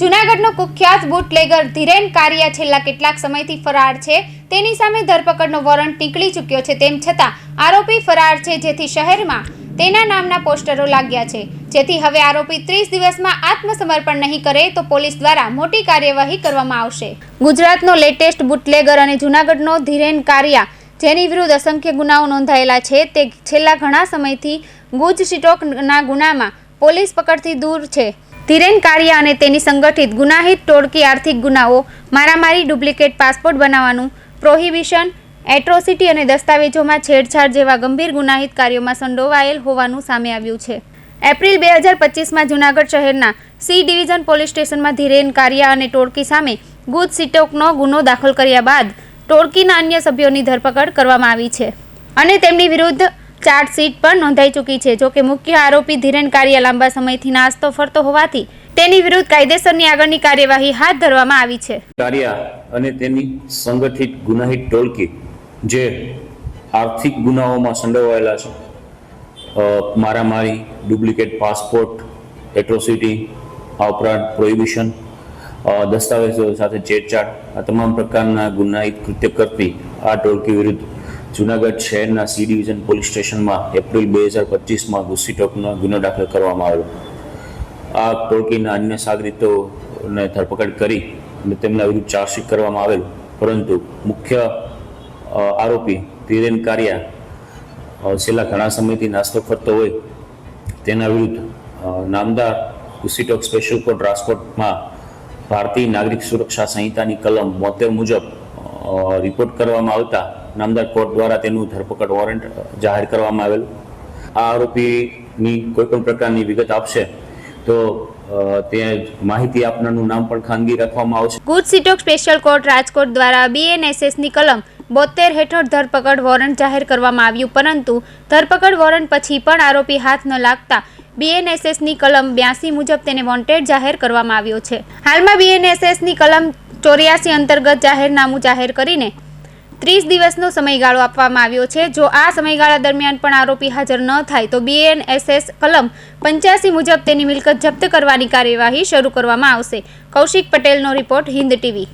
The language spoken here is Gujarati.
જૂનાગઢનો કુખ્યાત બુટલેગર ધીરેન કારિયા છેલ્લા કેટલાક સમયથી ફરાર છે. તેની સામે ધરપકડનો વોરંટ નીકળી ચૂક્યો છે. તેમ છતાં, આરોપી ફરાર છે, જેથી શહેરમાં તેના નામના પોસ્ટરો લાગ્યા છે. જેથી હવે આરોપી ત્રીસ દિવસમાં આત્મસમર્પણ નહીં કરે તો પોલીસ દ્વારા મોટી કાર્યવાહી કરવામાં આવશે. ગુજરાતનો લેટેસ્ટ બુટલેગર અને જૂનાગઢનો ધીરેન કારિયા, જેની વિરુદ્ધ અસંખ્ય ગુનાઓ નોંધાયેલા છે, તે છેલ્લા ઘણા સમયથી ગુજ સિટોકના ગુનામાં પોલીસ પકડથી દૂર છે. ધીરેન કારિયા અને તેની સંગઠિત ગુનાહિત ટોળકી આર્થિક ગુનાઓ, મારામારી, ડુપ્લિકેટ પાસપોર્ટ બનાવવાનું, પ્રોહિબિશન, એટ્રોસિટી અને દસ્તાવેજોમાં છેડછાડ જેવા ગંભીર ગુનાહિત કાર્યોમાં સંડોવાયેલ હોવાનું સામે આવ્યું છે. એપ્રિલ બે હજાર પચીસમાં જૂનાગઢ શહેરના સી ડિવિઝન પોલીસ સ્ટેશનમાં ધીરેન કારિયા અને ટોળકી સામે ગુજ સિટોકનો ગુનો દાખલ કર્યા બાદ ટોળકીના અન્ય સભ્યોની ધરપકડ કરવામાં આવી છે અને તેમની વિરુદ્ધ ચાર્જશીટ પણ નોંધાઈ ચૂકી છે. જોકે મુખ્ય આરોપી ધીરેન કારિયા લાંબા સમયથી નાસ્તો ફરતો હોવાથી તેની વિરુદ્ધ કાયદેસરની આગળની કાર્યવાહી હાથ ધરવામાં આવી છે. કારિયા અને તેની સંગઠિત ગુનાહિત ટોળકી જે આર્થિક ગુનાઓમાં સંડોવાયેલા છે મારામારી, ડુપ્લિકેટ પાસપોર્ટ, એટ્રોસિટી, આ ઉપરાંત પ્રોહિબિશન દસ્તાવેજો સાથે છેડછાડ, આ તમામ પ્રકારના ગુનાહિત કૃત્ય કરતી આ ટોળકી વિરુદ્ધ જુનાગઢ શહેરના સી ડિવિઝન પોલીસ સ્ટેશનમાં એપ્રિલ બે હજાર પચીસમાં ગુસ્સીટોકનો ગુનો દાખલ કરવામાં આવ્યો આ ટોળકીના અન્ય સાગરીતોને ધરપકડ કરી અને તેમના વિરુદ્ધ ચાર્જશીટ કરવામાં આવેલ. પરંતુ મુખ્ય આરોપી ધીરેન કારિયા છેલ્લા ઘણા સમયથી નાસ્તો કરતો હોય તેના વિરુદ્ધ નામદાર કુસીટોક સ્પેશિયલ કોર્ટ રાજકોટમાં ભારતીય નાગરિક સુરક્ષા સંહિતાની કલમ બોતેર મુજબ રિપોર્ટ કરવામાં આવતા નામદાર કોર્ટ દ્વારા તેનું ધરપકડ વોરંટ જાહેર કરવામાં આવેલું. આ આરોપીની કોઈ પણ પ્રકારની વિગત આપશે તો ત્યાં માહિતી આપનારનું પરંતુ ધરપકડ વોરંટ પછી પણ આરોપી હાથ ન લાગતા બીએનએસએસની કલમ બ્યાસી મુજબ તેને વોન્ટેડ જાહેર કરવામાં આવ્યો છે. હાલમાં બીએનએસએસની કલમ ચોર્યાસી અંતર્ગત જાહેરનામું જાહેર કરીને ત્રીસ દિવસનો સમયગાળો આપવામાં આવ્યો છે. જો આ સમયગાળા દરમિયાન પણ આરોપી હાજર ન થાય, તો બીએનએસએસ કલમ પંચ્યાસી મુજબ તેની મિલકત જપ્ત કરવાની કાર્યવાહી શરૂ કરવામાં આવશે. કૌશિક પટેલનો રિપોર્ટ હિન્દ ટીવી.